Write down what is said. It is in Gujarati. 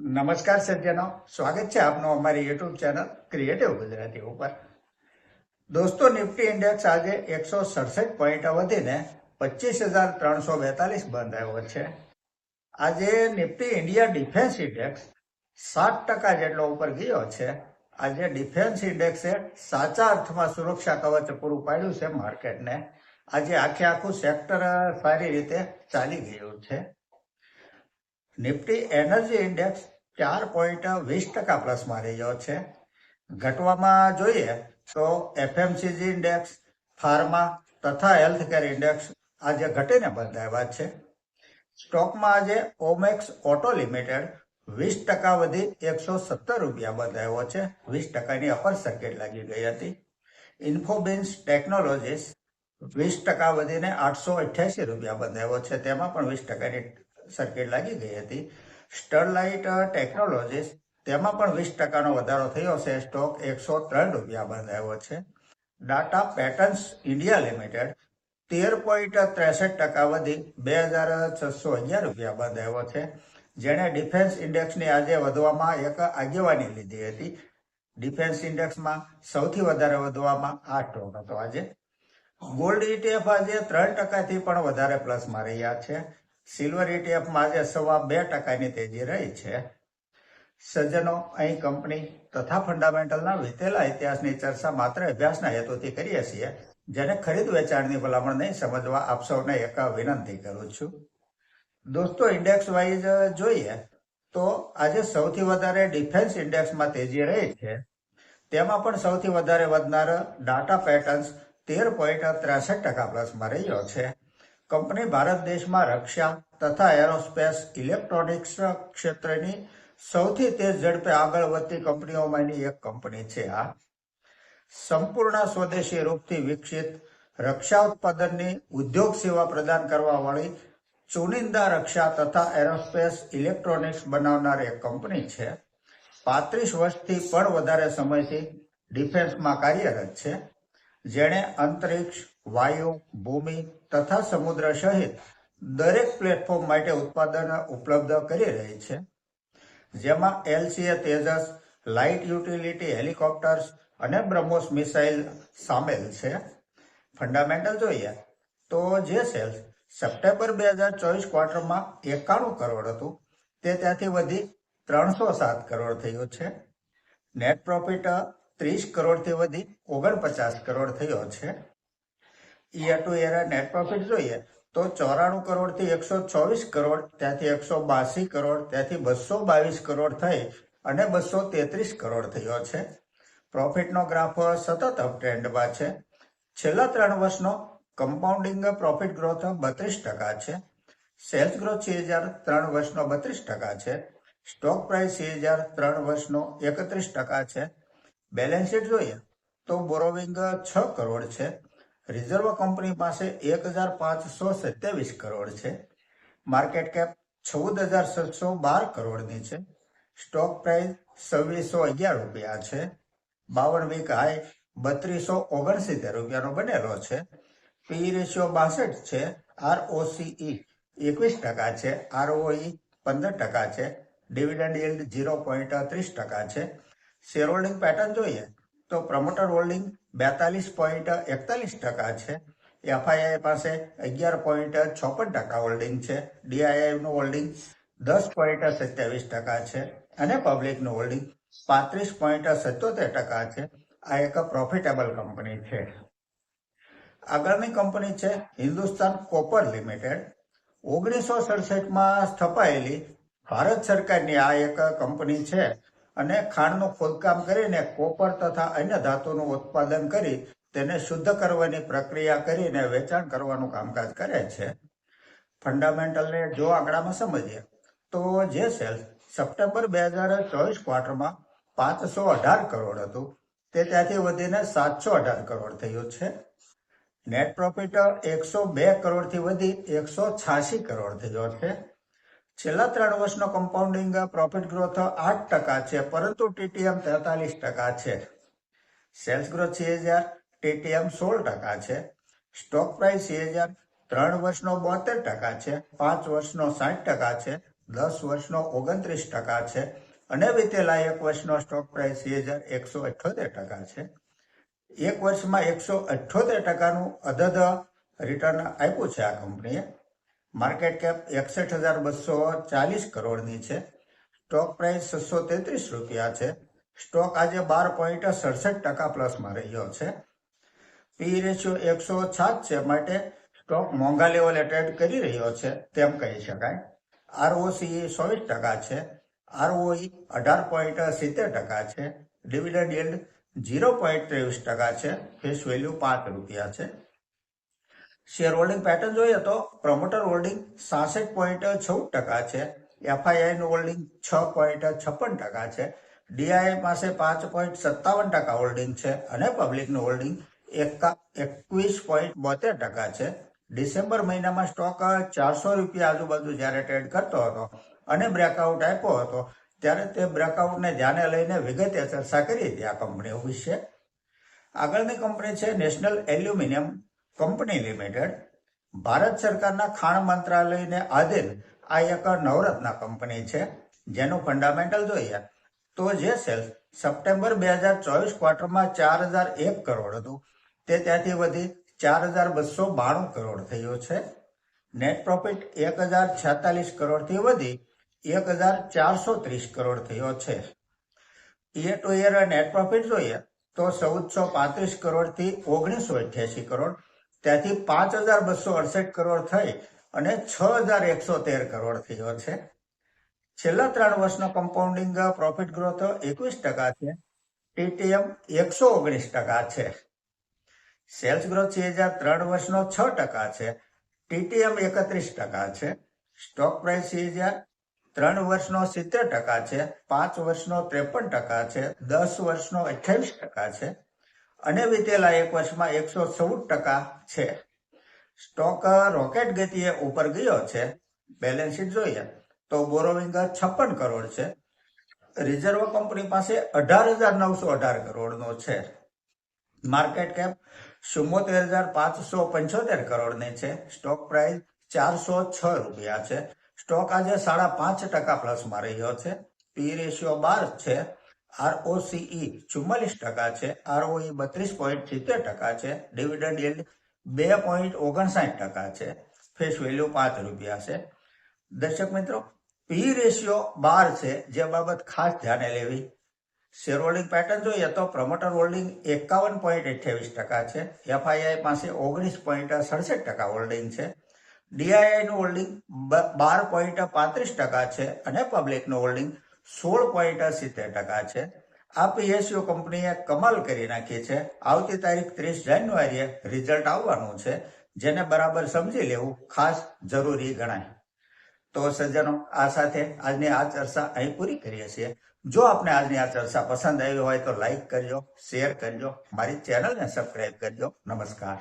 નમસ્કાર સજ્જનો. સ્વાગત છે આપનું અમારી યુટ્યુબ ચેનલ ક્રિએટિવ ગુજરાતી ઉપર. દોસ્તો, નિફ્ટી ઇન્ડેક્સ આજે એકસો સડસઠ પોઈન્ટ વધીને પચીસ હજાર ત્રણસો બેતાલીસ બંધ આવ્યો છે. આજે નિફ્ટી ઇન્ડિયા ડિફેન્સ ઇન્ડેક્સ સાત ટકા જેટલો ઉપર ગયો છે. આજે ડિફેન્સ ઇન્ડેક્સે સાચા અર્થમાં સુરક્ષા કવચ પૂરું પાડ્યું છે માર્કેટને. આજે આખે આખું સેક્ટર સારી રીતે ચાલી ગયું છે. નિફ્ટી એનર્જી ઇન્ડેક્સ ચાર પોઈન્ટ વીસ ટકા પ્લસમાં રહ્યો છે. ઘટવામાં જોઈએ તો એફએમસીજી ઇન્ડેક્સ, ફાર્મા તથા હેલ્થકેર ઇન્ડેક્સ આજે ઘટીને બંધાવ્યા છે. સ્ટોકમાં આજે ઓમેક્સ ઓટો લિમિટેડ વીસ ટકા વધી એકસો સત્તર રૂપિયા બંધાયો છે. વીસ ટકાની અપર સર્કિટ લાગી ગઈ હતી. ઇન્ફોબિન્સ ટેકનોલોજીસ વીસ ટકા વધીને આઠસો અઠ્યાસી રૂપિયા બંધાયો છે. તેમાં પણ વીસ ટકાની સર્કિટ લાગી ગઈ હતી. સ્ટરલાઇટ ટેકનોલોજીસ તેમાં પણ વીસ ટકાનો વધારો થયો છે. સ્ટોક એકસો ત્રણ રૂપિયા બંધ આવ્યો છે. ડાટા પેટર્ન્સ ઇન્ડિયા લિમિટેડ તેર પોઈન્ટ ત્રેસઠ ટકા વધી બે હજાર છસો અગિયાર રૂપિયા બંધ આવ્યો છે. જેણે ડિફેન્સ ઇન્ડેક્સની આજે વધવામાં એક આગેવાની લીધી હતી. ડિફેન્સ ઇન્ડેક્સમાં સૌથી વધારે વધવામાં આ સ્ટોક હતો આજે. ગોલ્ડ ઇટીએફ આજે ત્રણ ટકાથી પણ વધારે પ્લસમાં રહ્યા છે. સિલ્વર ઇટીએફમાં આજે સવા બે ટકાની તેજી રહી છે. સજ્જનો, અહીં કંપની તથા ફંડામેન્ટલના વીતેલા ઇતિહાસની ચર્ચા માત્ર અભ્યાસના હેતુથી કરીએ છીએ, જેને ખરીદ વેચાણની ભલામણ નહીં સમજવા આપ સૌને એક વિનંતી કરું છું. દોસ્તો ઇન્ડેક્સ વાઇઝ જોઈએ તો આજે સૌથી વધારે ડિફેન્સ ઇન્ડેક્સમાં તેજી રહી છે. તેમાં પણ સૌથી વધારે વધનાર ડાટા પેટર્ન્સ તેર પોઈન્ટ ત્રેસઠ ટકા પ્લસમાં રહ્યો છે. કંપની ભારત દેશમાં રક્ષા તથા એરોસ્પેસ ઇલેક્ટ્રોનિક્સ ક્ષેત્રની સૌથી તેજ ઝડપે આગળ વધતી કંપનીઓમાંની એક કંપની છે આ. સંપૂર્ણ સ્વદેશી રૂપથી વિકસિત રક્ષા ઉત્પાદનની ઉદ્યોગ સેવા પ્રદાન કરવા વાળી ચુનિંદા રક્ષા તથા એરોસ્પેસ ઇલેક્ટ્રોનિક્સ બનાવનાર એક કંપની છે. પાંત્રીસ વર્ષથી પણ વધારે સમયથી ડિફેન્સમાં કાર્યરત છે. જેણે અંતરિક્ષ, વાયુ, ભૂમિ તથા સમુદ્ર સહિત દરેક પ્લેટફોર્મ માટે ઉત્પાદન ઉપલબ્ધ કરી રહી છે. જેમાં LCA, Tejas, light utility, helicopters અને બ્રહ્મોસ મિસાઇલ સામેલ છે. ફંડામેન્ટલ જોઈએ તો જે સેલ્સ સપ્ટેમ્બર બે હજાર ચોવીસ ક્વાર્ટરમાં એકાણું કરોડ હતું, તે ત્યાંથી વધી ત્રણસો સાત કરોડ થયું છે. નેટ પ્રોફિટ ત્રીસ કરોડથી વધી ઓગણપચાસ કરોડ થયો છે. Year to year net profit જોઈએ તો ચોરાણું કરોડથી એકસો ચોવીસ કરોડ, ત્યાંથી એકસો બાસી કરોડ, ત્યાંથી બસો બાવીસ કરોડ થઈ અને બસો તેત્રીસ કરોડ થયો છે. પ્રોફિટનો ગ્રાફ સતત અપટ્રેન્ડમાં છે. છેલ્લા ત્રણ વર્ષનો કમ્પાઉન્ડિંગ પ્રોફિટ ગ્રોથ બત્રીસ ટકા છે. સેલ્સ ગ્રોથ છે હજાર ત્રણ વર્ષનો બત્રીસ ટકા છે. સ્ટોક પ્રાઇસ છે હજાર ત્રણ વર્ષનો એકત્રીસ ટકા છે. બેલેન્સ શીટ જોઈએ તો બોરોવિંગ છ કરોડ છે. રિઝર્વ કંપની પાસે એક હજાર પાંચસો સત્યાવીસ કરોડ છે. માર્કેટ કેપ ચૌદ હજાર સાતસો બાર કરોડની છે. સ્ટોક પ્રાઇસ છવ્વીસો અગિયાર રૂપિયા છે. બાવન વીક હાઈ બત્રીસો ઓગણસિત્તેર રૂપિયાનો બનેલો છે. પી રેશિયો બાસઠ છે. આરઓસીઈ એકવીસ ટકા છે. આરઓઈ પંદર ટકા છે. ડિવિડન્ડ યીલ્ડ ઝીરો પોઈન્ટ ત્રીસ ટકા છે. શેર હોલ્ડિંગ પેટર્ન જોઈએ તો પ્રમોટર હોલ્ડિંગ બેતાલીસ પોઈન્ટ એકતાલીસ ટકા છે. એફઆઈઆઈ પાસે અગિયાર પોઈન્ટ છપ્પન ટકા હોલ્ડિંગ છે. ડીઆઈઆઈનું હોલ્ડિંગ દસ પોઈન્ટ સત્યાવીસ ટકા છે. અને પબ્લિકનું હોલ્ડિંગ પાંત્રીસ પોઈન્ટ સત્યોતેર ટકા છે. આ એક પ્રોફિટેબલ કંપની છે. આગળની કંપની છે હિન્દુસ્તાન કોપર લિમિટેડ. ઓગણીસો સડસઠમાં સ્થપાયેલી ભારત સરકારની આ એક કંપની છે. અને ખાંડનું ખોદકામ કરીને કોપર તથા અન્ય ધાતુનું ઉત્પાદન કરી તેને શુદ્ધ કરવાની પ્રક્રિયા કરીને વેચાણ કરવાનું કામકાજ કરે છે. ફંડામેન્ટલને જો આંકડામાં સમજીએ, તો જે સેલ્સ સપ્ટેમ્બર બે હજાર ચોવીસ ક્વાર્ટરમાં પાંચસો અઢાર કરોડ હતું. તે ત્યાંથી વધીને સાતસો અઢાર કરોડ થયું છે. નેટ પ્રોફિટ એકસો બે કરોડથી વધી એકસો છ્યાસી કરોડ થયો છે. છેલ્લા ત્રણ વર્ષનો કમ્પાઉન્ડિંગ પ્રોફિટ ગ્રોથ આઠ ટકા છે, પરંતુ ટીટીએમ તેતાલીસ ટકા છે. સેલ્સ ગ્રોથ છે હજાર ટીટીએમ સોળ ટકા છે. સ્ટોક પ્રાઇસ છે હજાર, ત્રણ વર્ષનો બોતેર ટકા છે, પાંચ વર્ષનો સાઠ ટકા છે, દસ વર્ષનો ઓગણત્રીસ ટકા છે અને વીતેલા એક વર્ષનો સ્ટોક પ્રાઇસ બે હજાર, એકસો અઠ્યોતેર ટકા છે. એક વર્ષમાં એકસો અઠ્યોતેર ટકાનું અદદ રિટર્ન આપ્યું છે આ કંપનીએ માર્કેટ કેપ એકસઠ હજાર બસો ચાલીસ કરોડની છે. સ્ટોક પ્રાઇસ છસો તેત્રીસ રૂપિયા છે. સ્ટોક આજે બાર પોઈન્ટ સડસઠ ટકા પ્લસમાં રહ્યો છે. પી રેશિયો એકસો સાત છે માટે સ્ટોક મોંઘા લેવલે ટ્રેડ કરી રહ્યો છે, તેમ કહી શકાય. આરઓસી ચોવીસ ટકા છે. આરઓઈ અઢાર પોઈન્ટ સિત્તેર ટકા છે. ડિવિડન્ડ યીલ્ડ ઝીરો પોઈન્ટ ત્રેવીસ ટકા છે. ફેસ વેલ્યુ પાંચ રૂપિયા છે. શેર હોલ્ડિંગ પેટર્ન જોઈએ તો પ્રમોટર હોલ્ડિંગ સાસઠ પોઈન્ટ ચૌદ ટકા છે. એફઆઈઆઈ નું હોલ્ડિંગ છ પોઈન્ટ છપ્પન ટકા છે. ડીઆઈ પાસે પાંચ પોઈન્ટ સત્તાવન ટકા હોલ્ડિંગ છે અને પબ્લિકનું હોલ્ડિંગ એકા એકવીસ પોઈન્ટ બોતેર ટકા છે. ડિસેમ્બર મહિનામાં સ્ટોક ચારસો રૂપિયા આજુબાજુ જ્યારે ટ્રેડ કરતો હતો અને બ્રેકઆઉટ આપ્યો હતો, ત્યારે તે બ્રેકઆઉટને ધ્યાને લઈને વિગતે ચર્ચા કરી હતી આ કંપનીઓ વિશે આગળની કંપની છે national aluminium company limited Bharat સરકારના ખાણ મંત્રાલયને આધીન આ એક નવરત્ન કંપની છે, જેનું ફંડામેન્ટલ જોઈએ તો જે સેલ્સ સપ્ટેમ્બર બે હજાર ચોવીસ ક્વાર્ટરમાં ચાર હજાર એક કરોડ હતું. તે ત્યાંથી વધી ચાર હજાર બસો બાણું કરોડ થયો છે. નેટ પ્રોફિટ એક હજાર છેતાલીસ કરોડથી વધી એક હજાર ચારસો ત્રીસ કરોડ થયો છે. Year to year net profit જોઈએ તો ચૌદસો પાંત્રીસ કરોડથી ઓગણીસો અઠ્યાસી કરોડ ત્યાંથી પાંચ હજાર બસો અડસઠ કરોડ થઈ અને છ હજાર એકસો તેર કરોડ થયો છે. છેલ્લા ત્રણ વર્ષનો કમ્પાઉન્ડિંગ પ્રોફિટ ગ્રોથ એકવીસ ટકા છે. ટીટીએમ એકસો ઓગણીસ ટકા છે. સેલ્સ ગ્રોથ છે હજાર ત્રણ વર્ષનો છ ટકા છે. ટીટીએમ એકત્રીસ ટકા છે. સ્ટોક પ્રાઇસ છે હજાર ત્રણ વર્ષનો સિત્તેર ટકા છે. પાંચ વર્ષનો ત્રેપન ટકા છે. દસ વર્ષનો અઠ્યાવીસ ટકા છે. અને વીતેલા એક વર્ષમાં એકસો ચૌદ ટકા છે. સ્ટોક રોકેટ ગતિએ ઉપર ગયો છે. બેલેન્સ શીટ જોઈએ તો બોરોવિંગ છપ્પન કરોડ છે. રિઝર્વ કંપની પાસે અઢાર હજાર નવસો અઢાર કરોડનો છે. માર્કેટ કેપ ચુમ્મોતેર હજાર પાંચસો પંચોતેર કરોડની છે. સ્ટોક પ્રાઇસ ચારસો છ રૂપિયા છે. સ્ટોક આજે સાડા પાંચ ટકા પ્લસમાં રહ્યો છે. પી રેશિયો બાર છે. આરઓસીઈ ચુમ્માલીસ ટકા છે. આરઓઈ બત્રીસ પોઈન્ટ સિત્તેર ટકા છે. ડિવિડન્ડ yield બે પોઈન્ટ ઓગણસાઠ ટકા છે. ફેસ વેલ્યુ પાંચ રૂપિયા છે. દર્શક મિત્રો પી રેશિયો બાર છે. જે બાબત ખાસ ધ્યાને લેવી. શેર હોલ્ડિંગ પેટર્ન જોઈએ તો પ્રમોટર હોલ્ડિંગ એકાવન પોઈન્ટ અઠ્યાવીસ ટકા છે. એફઆઈઆઈ પાસે ઓગણીસ પોઈન્ટ સડસઠ ટકા હોલ્ડિંગ છે. ડીઆઈઆઈનું હોલ્ડિંગ બાર પોઈન્ટ પાંત્રીસ ટકા છે અને પબ્લિકનું હોલ્ડિંગ સોળ પોઈન્ટ સિત્તેર ટકા છે. આ પીએસયુ કંપનીએ કમાલ કરી નાખી છે. આવતી તારીખ ત્રીસ જાન્યુઆરીએ રિઝલ્ટ આવવાનું છે. જેને બરાબર સમજી લેવું ખાસ જરૂરી ગણાય. તો સજ્જનો, આ સાથે આજની આ ચર્ચા અહીં પૂરી કરીએ છીએ. જો આપને આજની આ ચર્ચા પસંદ આવી હોય તો લાઈક કરજો શેર કરજો, મારી ચેનલને સબસ્ક્રાઈબ કરજો. નમસ્કાર.